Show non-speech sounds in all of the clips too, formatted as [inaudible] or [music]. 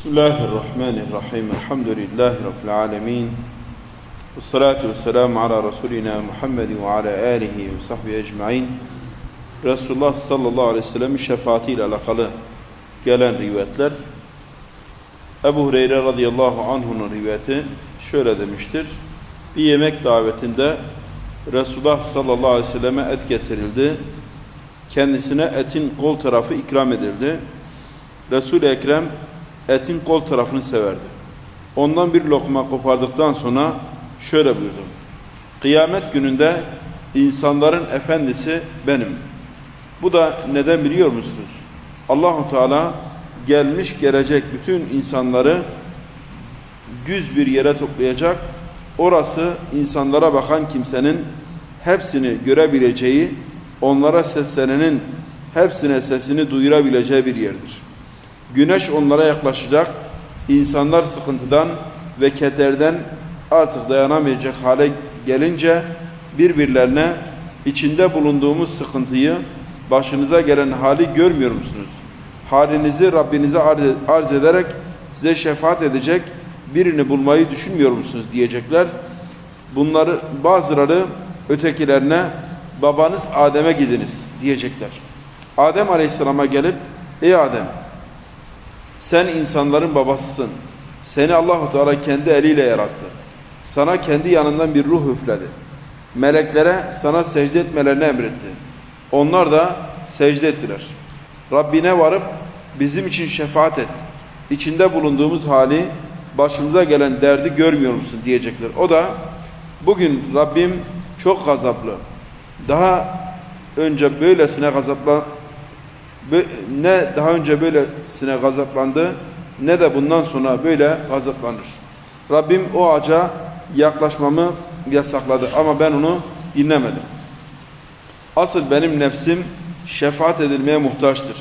Bismillahirrahmanirrahim. Elhamdülillahi Rabbil alemin. Ve salatu ve selamu ala Resulina Muhammed ve ala alihi ve sahbihi ecmain. Resulullah sallallahu aleyhi ve sellem'in şefaatiyle alakalı gelen rivayetler. Ebu Hureyre radıyallahu anh'un rivayeti şöyle demiştir. Bir yemek davetinde Resulullah sallallahu aleyhi ve selleme et getirildi. Kendisine etin kol tarafı ikram edildi. Resul-i Ekrem etin kol tarafını severdi. Ondan bir lokma kopardıktan sonra şöyle buyurdu. Kıyamet gününde insanların efendisi benim. Bu da neden biliyor musunuz? Allahu Teala gelmiş gelecek bütün insanları düz bir yere toplayacak. Orası insanlara bakan kimsenin hepsini görebileceği, onlara seslenenin hepsine sesini duyurabileceği bir yerdir. Güneş onlara yaklaşacak, insanlar sıkıntıdan ve kederden artık dayanamayacak hale gelince birbirlerine içinde bulunduğumuz sıkıntıyı, başınıza gelen hali görmüyor musunuz? Halinizi Rabbinize arz ederek size şefaat edecek birini bulmayı düşünmüyor musunuz diyecekler. Bunları bazıları ötekilerine babanız Adem'e gidiniz diyecekler. Adem Aleyhisselam'a gelip ey Adem sen insanların babasısın. Seni Allahu Teala kendi eliyle yarattı. Sana kendi yanından bir ruh üfledi. Meleklere sana secde etmelerini emretti. Onlar da secde ettiler. Rabbine varıp bizim için şefaat et. İçinde bulunduğumuz hali, başımıza gelen derdi görmüyor musun diyecekler. O da bugün Rabbim çok gazaplı. Daha önce böylesine gazapla ne daha önce böylesine gazaplandı ne de bundan sonra böyle gazaplanır. Rabbim o ağaca yaklaşmamı yasakladı ama ben onu dinlemedim. Asıl benim nefsim şefaat edilmeye muhtaçtır.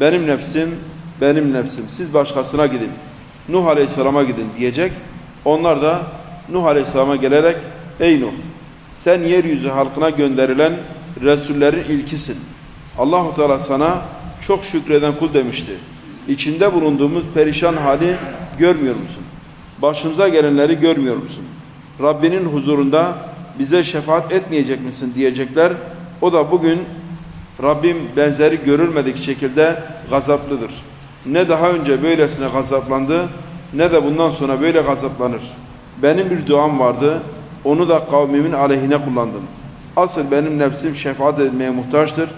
Benim nefsim, benim nefsim. Siz başkasına gidin. Nuh Aleyhisselam'a gidin diyecek. Onlar da Nuh Aleyhisselam'a gelerek Ey Nuh sen yeryüzü halkına gönderilen Resullerin ilkisin. Allahu Teala sana çok şükreden kul demişti. İçinde bulunduğumuz perişan hali görmüyor musun? Başımıza gelenleri görmüyor musun? Rabbinin huzurunda bize şefaat etmeyecek misin diyecekler. O da bugün Rabbim benzeri görülmedik şekilde gazaplıdır. Ne daha önce böylesine gazaplandı ne de bundan sonra böyle gazaplanır. Benim bir duam vardı. Onu da kavmimin aleyhine kullandım. Asıl benim nefsim şefaat etmeye muhtaçtır.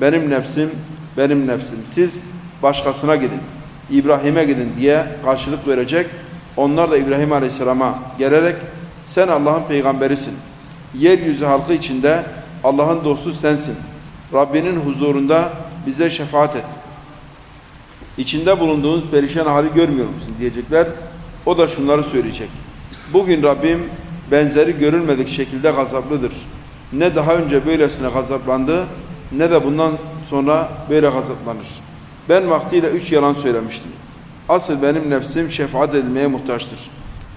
Benim nefsim, benim nefsim. Siz başkasına gidin. İbrahim'e gidin diye karşılık verecek. Onlar da İbrahim Aleyhisselam'a gelerek sen Allah'ın peygamberisin. Yeryüzü halkı içinde Allah'ın dostu sensin. Rabbinin huzurunda bize şefaat et. İçinde bulunduğunuz perişan hali görmüyor musun diyecekler. O da şunları söyleyecek. Bugün Rabbim benzeri görülmedik şekilde gazaplıdır. Ne daha önce böylesine gazaplandı ne de bundan sonra böyle gazaplanır. Ben vaktiyle üç yalan söylemiştim. Asıl benim nefsim şefaat edilmeye muhtaçtır.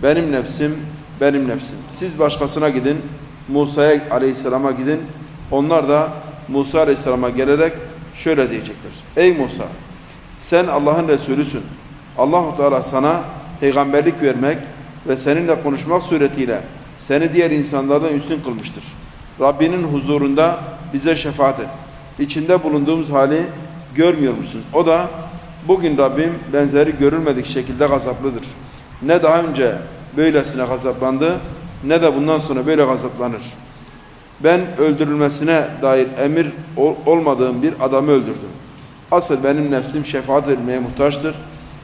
Benim nefsim, benim nefsim. Siz başkasına gidin, Musa'ya aleyhisselama gidin. Onlar da Musa aleyhisselama gelerek şöyle diyecekler. Ey Musa, sen Allah'ın Resulüsün. Allahu Teala sana peygamberlik vermek ve seninle konuşmak suretiyle seni diğer insanlardan üstün kılmıştır. Rabbinin huzurunda bize şefaat et. İçinde bulunduğumuz hali görmüyor musun? O da bugün Rabbim benzeri görülmedik şekilde gazaplıdır. Ne daha önce böylesine gazaplandı ne de bundan sonra böyle gazaplanır. Ben öldürülmesine dair emir olmadığım bir adamı öldürdüm. Asıl benim nefsim şefaat edilmeye muhtaçtır.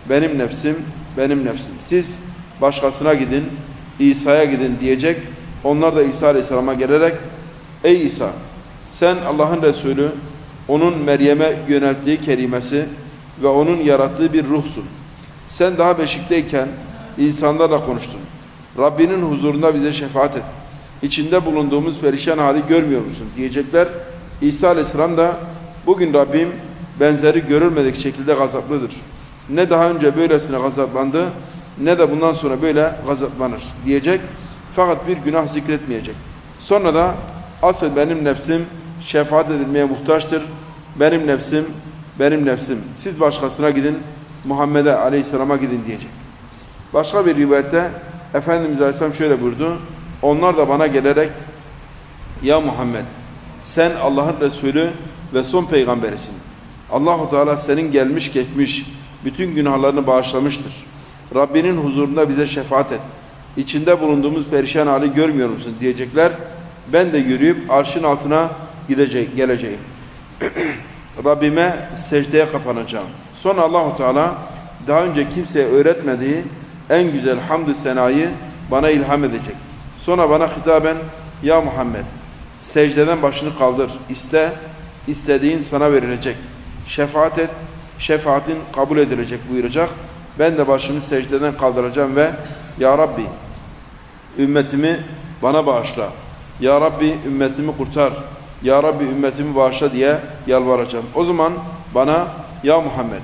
Benim nefsim, benim nefsim. Siz başkasına gidin, İsa'ya gidin diyecek. Onlar da İsa Aleyhisselam'a gelerek Ey İsa sen Allah'ın Resulü onun Meryem'e yönelttiği kelimesi ve onun yarattığı bir ruhsun. Sen daha beşikteyken insanlarla konuştun. Rabbinin huzurunda bize şefaat et. İçinde bulunduğumuz perişan hali görmüyor musun? Diyecekler. İsa Aleyhisselam da bugün Rabbim benzeri görülmedik şekilde gazaplıdır. Ne daha önce böylesine gazaplandı ne de bundan sonra böyle gazaplanır diyecek. Fakat bir günah zikretmeyecek. Sonra da asıl benim nefsim şefaat edilmeye muhtaçtır. Benim nefsim, benim nefsim. Siz başkasına gidin, Muhammed'e aleyhisselama gidin diyecek. Başka bir rivayette Efendimiz Aleyhisselam şöyle buyurdu. Onlar da bana gelerek Ya Muhammed sen Allah'ın Resulü ve son peygamberisin. Allahu Teala senin gelmiş geçmiş bütün günahlarını bağışlamıştır. Rabbinin huzurunda bize şefaat et. İçinde bulunduğumuz perişan hali görmüyor musun diyecekler. Ben de yürüyüp arşın altına gidecek, geleceğim. [clears throat] Rabbime secdeye kapanacağım. Sonra Allahu Teala daha önce kimseye öğretmediği en güzel hamdü senayı bana ilham edecek. Sonra bana hitaben ya Muhammed secdeden başını kaldır. İste, istediğin sana verilecek. Şefaat et, şefaatin kabul edilecek buyuracak. Ben de başımı secdeden kaldıracağım ve Ya Rabbi ümmetimi bana bağışla. Ya Rabbi ümmetimi kurtar. Ya Rabbi ümmetimi bağışla diye yalvaracağım. O zaman bana Ya Muhammed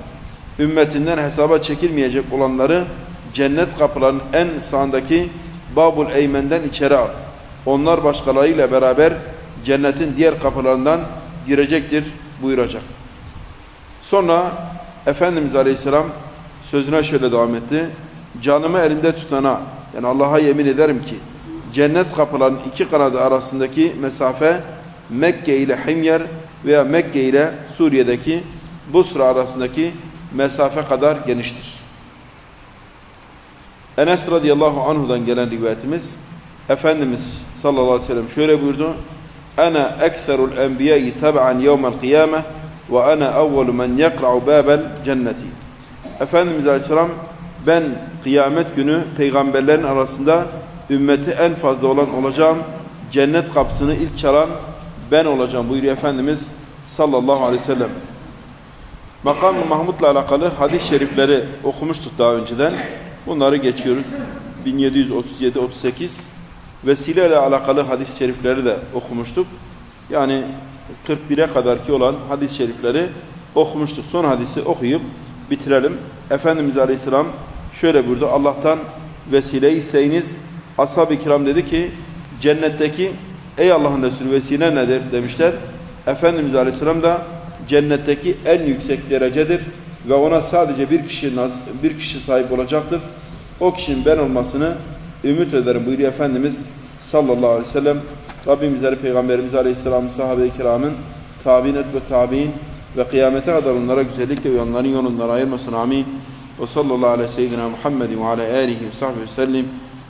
ümmetinden hesaba çekilmeyecek olanları cennet kapılarının en sağındaki Babul Eymen'den içeri al. Onlar başkalarıyla beraber cennetin diğer kapılarından girecektir buyuracak. Sonra Efendimiz Aleyhisselam sözüne şöyle devam etti. Canımı elimde tutana yani Allah'a yemin ederim ki cennet kapılarının iki kanadı arasındaki mesafe Mekke ile Himyer veya Mekke ile Suriye'deki Busra arasındaki mesafe kadar geniştir. Enes radıyallahu anhudan gelen rivayetimiz Efendimiz sallallahu aleyhi ve sellem şöyle buyurdu. Ana ekserul enbiya'i tab'an yevmel kıyame ve ana evvelu men yekra'u babel cenneti. Efendimiz aleyhisselam ben kıyamet günü peygamberlerin arasında ümmeti en fazla olan olacağım. Cennet kapısını ilk çalan ben olacağım buyuruyor Efendimiz sallallahu aleyhi ve sellem. Makam-ı Mahmud'la alakalı hadis-i şerifleri okumuştuk daha önceden. Bunları geçiyoruz. 1737-38 vesile ile alakalı hadis-i şerifleri de okumuştuk. Yani 41'e kadar ki olan hadis-i şerifleri okumuştuk. Son hadisi okuyup bitirelim. Efendimiz Aleyhisselam şöyle buyurdu. Allah'tan vesile isteyiniz. Ashab-ı kiram dedi ki cennetteki ey Allah'ın Resulü vesile nedir demişler. Efendimiz Aleyhisselam da cennetteki en yüksek derecedir ve ona sadece bir kişi bir kişi sahip olacaktır. O kişinin ben olmasını ümit ederim buyuruyor Efendimiz sallallahu aleyhi ve sellem. Rabbim bizleri Peygamberimiz Aleyhisselam'ın sahabe-i kiramın tabi'in et ve tabi'in ve kıyamete kadar onlara güzellikle uyanların yolundan ayırmasın. Amin. Ve sallallahu aleyhi seyyidina Muhammedin ve ala ve ve